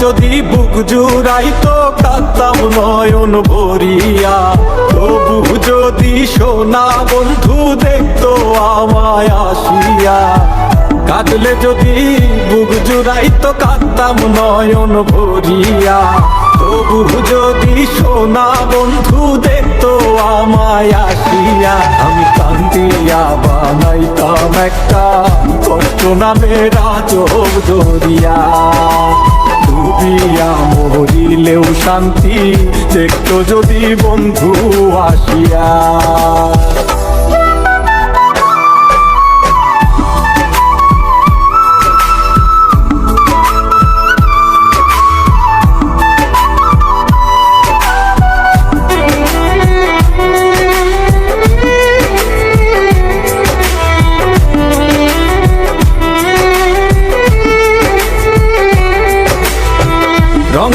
যদি বুক জুড়াইতো কাঁদতাম নয়ন ভরিয়া। তবু যদি সোনা বন্ধু দেখতো আমায় আসিয়া। কাঁদলে যদি বুক জুড়াইতো কাঁদতাম নয়ন ভরিয়া। তবু যদি সোনা বন্ধু দেখতো আমায় আসিয়া। আমি কান্দিয়া বানাইতাম একটা কষ্ট নামের চোখ দরিয়া ডুবিয়া মরিলেও শান্তি দেখতো যদি বন্ধু আসিয়া।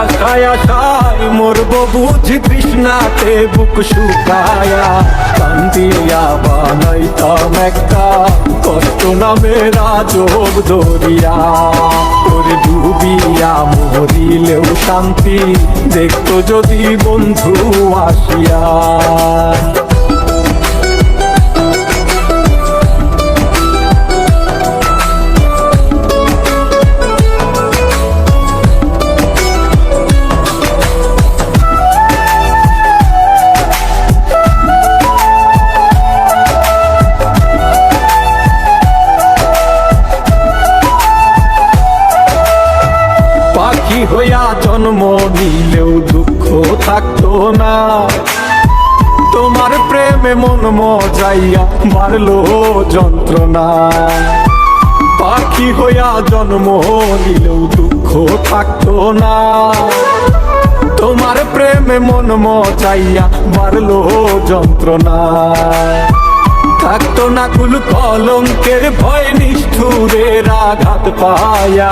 আশায় আশায় মরবো বুঝি তৃষ্ণাতে, বুক শুকায়া কান্দিয়া বানাইতাম একটা কষ্ট নামে রাজব দরিয়া তোর ডুবিয়া মরিলেও শান্তি, দেখতো যদি বন্ধু আসিয়া। জন্ম নিলেও দুঃখ থাকতো না। তোমার প্রেমে মন মজাইয়া মারলো যন্ত্রণা। পাখি হইয়া জন্ম নিলেও দুঃখ থাকতো না। তোমার প্রেমে মন মজাইয়া মারলো যন্ত্রণা। থাকতো না কুল কলঙ্কের ভয়, নিষ্ঠুরের আঘাত পায়া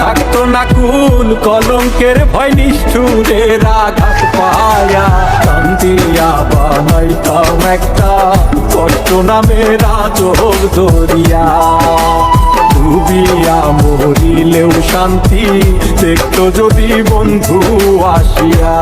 থাকতো না কুল, কলঙ্কের ভয় নিষ্ঠুরের আঘাত পায়া। কান্দিয়া বানাইতাম একটা, কষ্ট নামে রাজব দরিয়া ডুবিয়া মরিলেও শান্তি, দেখতো যদি বন্ধু আসিয়া।